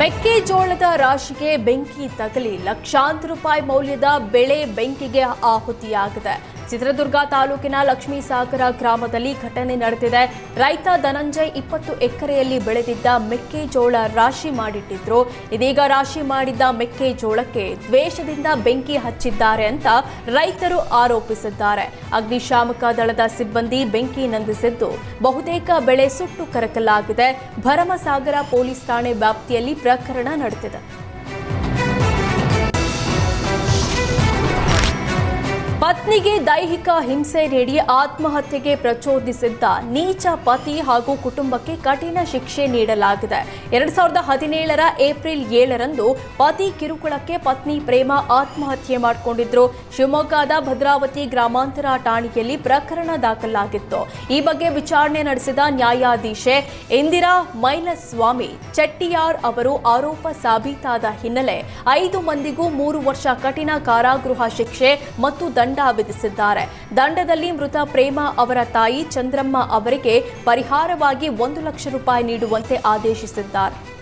ಮೆಕ್ಕೆಜೋಳದ ರಾಶಿಗೆ ಬೆಂಕಿ ತಗಲಿ ಲಕ್ಷಾಂತರ ರೂಪಾಯಿ ಮೌಲ್ಯದ ಬೆಳೆ ಬೆಂಕಿಗೆ ಆಹುತಿಯಾಗಿದೆ. ಚಿತ್ರದುರ್ಗ ತಾಲೂಕಿನ ಲಕ್ಷ್ಮೀಸಾಗರ ಗ್ರಾಮದಲ್ಲಿ ಘಟನೆ ನಡೆದಿದೆ. ರೈತ ಧನಂಜಯ್ ಇಪ್ಪತ್ತು ಎಕರೆಯಲ್ಲಿ ಬೆಳೆದಿದ್ದ ಮೆಕ್ಕೆಜೋಳ ರಾಶಿ ಮಾಡಿಟ್ಟಿದ್ರು. ಇದೀಗ ರಾಶಿ ಮಾಡಿದ್ದ ಮೆಕ್ಕೆಜೋಳಕ್ಕೆ ದ್ವೇಷದಿಂದ ಬೆಂಕಿ ಹಚ್ಚಿದ್ದಾರೆ ಅಂತ ರೈತರು ಆರೋಪಿಸಿದ್ದಾರೆ. ಅಗ್ನಿಶಾಮಕ ದಳದ ಸಿಬ್ಬಂದಿ ಬೆಂಕಿ ನಂದಿಸಿದ್ದು. ಬಹುತೇಕ ಬೆಳೆ ಸುಟ್ಟು ಕರಕಲಾಗಿದೆ. ಭರಮಸಾಗರ ಪೊಲೀಸ್ ಠಾಣೆ ವ್ಯಾಪ್ತಿಯಲ್ಲಿ ಪ್ರಕರಣ ನಡೆದಿದೆ. ಪತ್ನಿಗೆ ದೈಹಿಕ ಹಿಂಸೆ ನೀಡಿ ಆತ್ಮಹತ್ಯೆಗೆ ಪ್ರಚೋದಿಸಿದ್ದ ನೀಚ ಪತಿ ಹಾಗೂ ಕುಟುಂಬಕ್ಕೆ ಕಠಿಣ ಶಿಕ್ಷೆ ನೀಡಲಾಗಿದೆ. ಎರಡ್ ಸಾವಿರದ ಹದಿನೇಳರ ಏಪ್ರಿಲ್ ಏಳರಂದು ಪತಿ ಕಿರುಕುಳಕ್ಕೆ ಪತ್ನಿ ಪ್ರೇಮ ಆತ್ಮಹತ್ಯೆ ಮಾಡಿಕೊಂಡಿದ್ರು. ಶಿವಮೊಗ್ಗದ ಭದ್ರಾವತಿ ಗ್ರಾಮಾಂತರ ಠಾಣೆಯಲ್ಲಿ ಪ್ರಕರಣ ದಾಖಲಾಗಿತ್ತು. ಈ ಬಗ್ಗೆ ವಿಚಾರಣೆ ನಡೆಸಿದ ನ್ಯಾಯಾಧೀಶೆ ಇಂದಿರಾ ಮೈಲಸ್ವಾಮಿ, ಚೆಟ್ಟಿಯಾರ್ ಅವರು ಆರೋಪ ಸಾಬೀತಾದ ಹಿನ್ನೆಲೆ ಐದು ಮಂದಿಗೂ ಮೂರು ವರ್ಷ ಕಠಿಣ ಕಾರಾಗೃಹ ಶಿಕ್ಷೆ ಮತ್ತು ದಂಡ ವಿಧಿಸಿದ್ದಾರೆ. ದಂಡದಲ್ಲಿ ಮೃತ ಪ್ರೇಮ ಅವರ ತಾಯಿ ಚಂದ್ರಮ್ಮ ಅವರಿಗೆ ಪರಿಹಾರವಾಗಿ ಒಂದು ಲಕ್ಷ ರೂಪಾಯಿ ನೀಡುವಂತೆ ಆದೇಶಿಸಿದ್ದಾರೆ.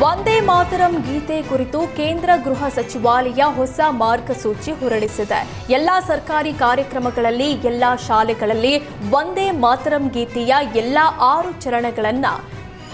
ವಂದೇ ಮಾತರಂ ಗೀತೆ ಕುರಿತು ಕೇಂದ್ರ ಗೃಹ ಸಚಿವಾಲಯ ಹೊಸ ಮಾರ್ಗಸೂಚಿ ಹೊರಡಿಸಿದೆ. ಎಲ್ಲಾ ಸರ್ಕಾರಿ ಕಾರ್ಯಕ್ರಮಗಳಲ್ಲಿ, ಎಲ್ಲಾ ಶಾಲೆಗಳಲ್ಲಿ ವಂದೇ ಮಾತರಂ ಗೀತೆಯ ಎಲ್ಲಾ ಆರು ಚರಣಗಳನ್ನ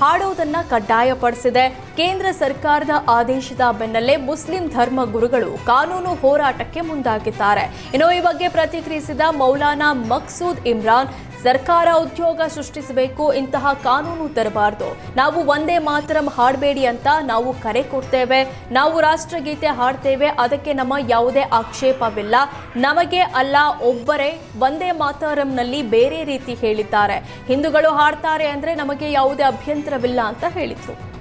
ಹಾಡೋದನ್ನ ಕಡ್ಡಾಯಪಡಿಸಿದೆ. ಕೇಂದ್ರ ಸರ್ಕಾರದ ಆದೇಶದ ಬೆನ್ನಲ್ಲೇ ಮುಸ್ಲಿಂ ಧರ್ಮ ಗುರುಗಳು ಕಾನೂನು ಹೋರಾಟಕ್ಕೆ ಮುಂದಾಗಿದ್ದಾರೆ. ಇನ್ನು ಈ ಬಗ್ಗೆ ಪ್ರತಿಕ್ರಿಯಿಸಿದ ಮೌಲಾನಾ ಮಕ್ಸೂದ್ ಇಮ್ರಾನ್ ಸರ್ಕಾರ ಉದ್ಯೋಗ ಸೃಷ್ಟಿಸಬೇಕು, ಇಂತಹ ಕಾನೂನು ತರಬಾರದು. ನಾವು ಒಂದೇ ಮಾತರಂ ಹಾಡಬೇಡಿ ಅಂತ ನಾವು ಕರೆ ಕೊಡ್ತೇವೆ. ನಾವು ರಾಷ್ಟ್ರಗೀತೆ ಹಾಡ್ತೇವೆ. ಅದಕ್ಕೆ ನಮ್ಮ ಯಾವುದೇ ಆಕ್ಷೇಪವಿಲ್ಲ. ನಮಗೆ ಅಲ್ಲ, ಒಬ್ಬರೇ ಒಂದೇ ಮಾತರಂನಲ್ಲಿ ಬೇರೆ ರೀತಿ ಹೇಳಿದ್ದಾರೆ. ಹಿಂದೂಗಳು ಹಾಡ್ತಾರೆ ಅಂದ್ರೆ ನಮಗೆ ಯಾವುದೇ ಅಭ್ಯಂತರವಿಲ್ಲ ಅಂತ ಹೇಳಿದ್ರು.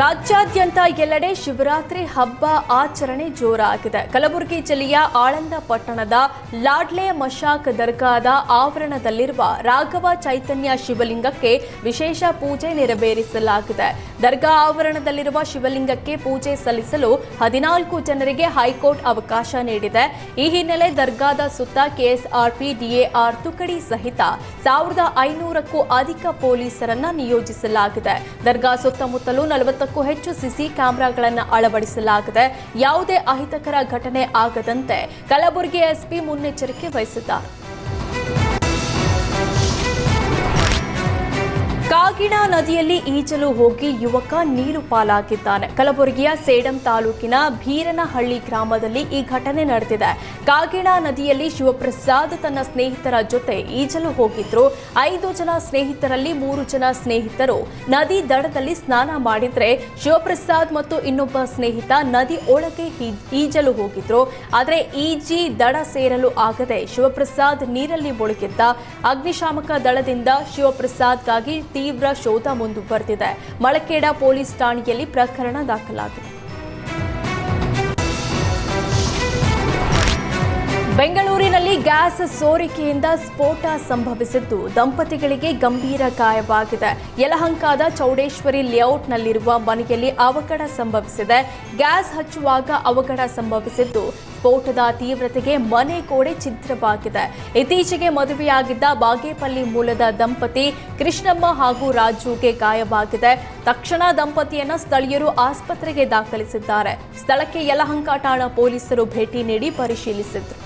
ರಾಜ್ಯಾದ್ಯಂತ ಎಲ್ಲೆಡೆ ಶಿವರಾತ್ರಿ ಹಬ್ಬ ಆಚರಣೆ ಜೋರಾಗಿದೆ. ಕಲಬುರಗಿ ಜಿಲ್ಲೆಯ ಆಳಂದ ಪಟ್ಟಣದ ಲಾಡ್ಲೆ ಮಶಾಕ್ ದರ್ಗಾದ ಆವರಣದಲ್ಲಿರುವ ರಾಘವ ಚೈತನ್ಯ ಶಿವಲಿಂಗಕ್ಕೆ ವಿಶೇಷ ಪೂಜೆ ನೆರವೇರಿಸಲಾಗಿದೆ. ದರ್ಗಾ ಆವರಣದಲ್ಲಿರುವ ಶಿವಲಿಂಗಕ್ಕೆ ಪೂಜೆ ಸಲ್ಲಿಸಲು ಹದಿನಾಲ್ಕು ಜನರಿಗೆ ಹೈಕೋರ್ಟ್ ಅವಕಾಶ ನೀಡಿದೆ. ಈ ಹಿನ್ನೆಲೆ ದರ್ಗಾದ ಸುತ್ತ ಕೆಎಸ್ಆರ್ಪಿ, ಡಿಎಆರ್ ತುಕಡಿ ಸಹಿತ ಸಾವಿರದ ಐನೂರಕ್ಕೂ ಅಧಿಕ ಪೊಲೀಸರನ್ನ ನಿಯೋಜಿಸಲಾಗಿದೆ. ದರ್ಗಾ ಸುತ್ತಮುತ್ತಲೂ ನಲವತ್ತಕ್ಕೂ ಹೆಚ್ಚು ಸಿಸಿ ಕ್ಯಾಮೆರಾಗಳನ್ನು ಅಳವಡಿಸಲಾಗಿದೆ. ಯಾವುದೇ ಅಹಿತಕರ ಘಟನೆ ಆಗದಂತೆ ಕಲಬುರಗಿ ಎಸ್ಪಿ ಮುನ್ನೆಚ್ಚರಿಕೆ ವಹಿಸಿದ್ದಾರೆ. ಕಾಗಿಣಾ ನದಿಯಲ್ಲಿ ಈಜಲು ಹೋಗಿ ಯುವಕ ನೀರು ಪಾಲಾಗಿದ್ದಾನೆ. ಕಲಬುರಗಿಯ ಸೇಡಂ ತಾಲೂಕಿನ ಭೀರನಹಳ್ಳಿ ಗ್ರಾಮದಲ್ಲಿ ಈ ಘಟನೆ ನಡೆದಿದೆ. ಕಾಗಿಣಾ ನದಿಯಲ್ಲಿ ಶಿವಪ್ರಸಾದ್ ತನ್ನ ಸ್ನೇಹಿತರ ಜೊತೆ ಈಜಲು ಹೋಗಿದ್ರು. ಐದು ಜನ ಸ್ನೇಹಿತರಲ್ಲಿ ಮೂರು ಜನ ಸ್ನೇಹಿತರು. ನದಿ ದಡದಲ್ಲಿ ಸ್ನಾನ ಮಾಡಿದ್ರೆ ಶಿವಪ್ರಸಾದ್ ಮತ್ತು ಇನ್ನೊಬ್ಬ ಸ್ನೇಹಿತ ನದಿ ಒಳಗೆ ಈಜಲು ಹೋಗಿದ್ರು. ಆದರೆ ಈಜಿ ದಡ ಸೇರಲು ಆಗದೆ ಶಿವಪ್ರಸಾದ್ ನೀರಲ್ಲಿ ಮುಳುಗಿದ್ದ. ಅಗ್ನಿಶಾಮಕ ದಳದಿಂದ ಶಿವಪ್ರಸಾದ್ಗಾಗಿ ತೀವ್ರ ಶೋಧ ಮುಂದುವರೆದಿದೆ. ಮಳಕೇಡ ಪೊಲೀಸ್ ಠಾಣೆಯಲ್ಲಿ ಪ್ರಕರಣ ದಾಖಲಾಗಿದೆ. ಬೆಂಗಳೂರಿನಲ್ಲಿ ಗ್ಯಾಸ್ ಸೋರಿಕೆಯಿಂದ ಸ್ಫೋಟ ಸಂಭವಿಸಿದ್ದು ದಂಪತಿಗಳಿಗೆ ಗಂಭೀರ ಗಾಯವಾಗಿದೆ. ಯಲಹಂಕಾದ ಚೌಡೇಶ್ವರಿ ಲೇಔಟ್ನಲ್ಲಿರುವ ಮನೆಯಲ್ಲಿ ಅವಘಡ ಸಂಭವಿಸಿದೆ. ಗ್ಯಾಸ್ ಹಚ್ಚುವಾಗ ಅವಘಡ ಸಂಭವಿಸಿದ್ದು ಸ್ಫೋಟದ ತೀವ್ರತೆಗೆ ಮನೆ ಕೋಡೆ ಚಿತ್ರವಾಗಿದೆ ಇತ್ತೀಚೆಗೆ ಮದುವೆಯಾಗಿದ್ದ ಬಾಗೇಪಲ್ಲಿ ಮೂಲದ ದಂಪತಿ ಕೃಷ್ಣಮ್ಮ ಹಾಗೂ ರಾಜುಗೆ ಗಾಯವಾಗಿದೆ. ತಕ್ಷಣ ದಂಪತಿಯನ್ನ ಸ್ಥಳೀಯರು ಆಸ್ಪತ್ರೆಗೆ ದಾಖಲಿಸಿದ್ದಾರೆ. ಸ್ಥಳಕ್ಕೆ ಯಲಹಂಕ ಠಾಣಾ ಪೊಲೀಸರು ಭೇಟಿ ನೀಡಿ ಪರಿಶೀಲಿಸಿದ್ರು.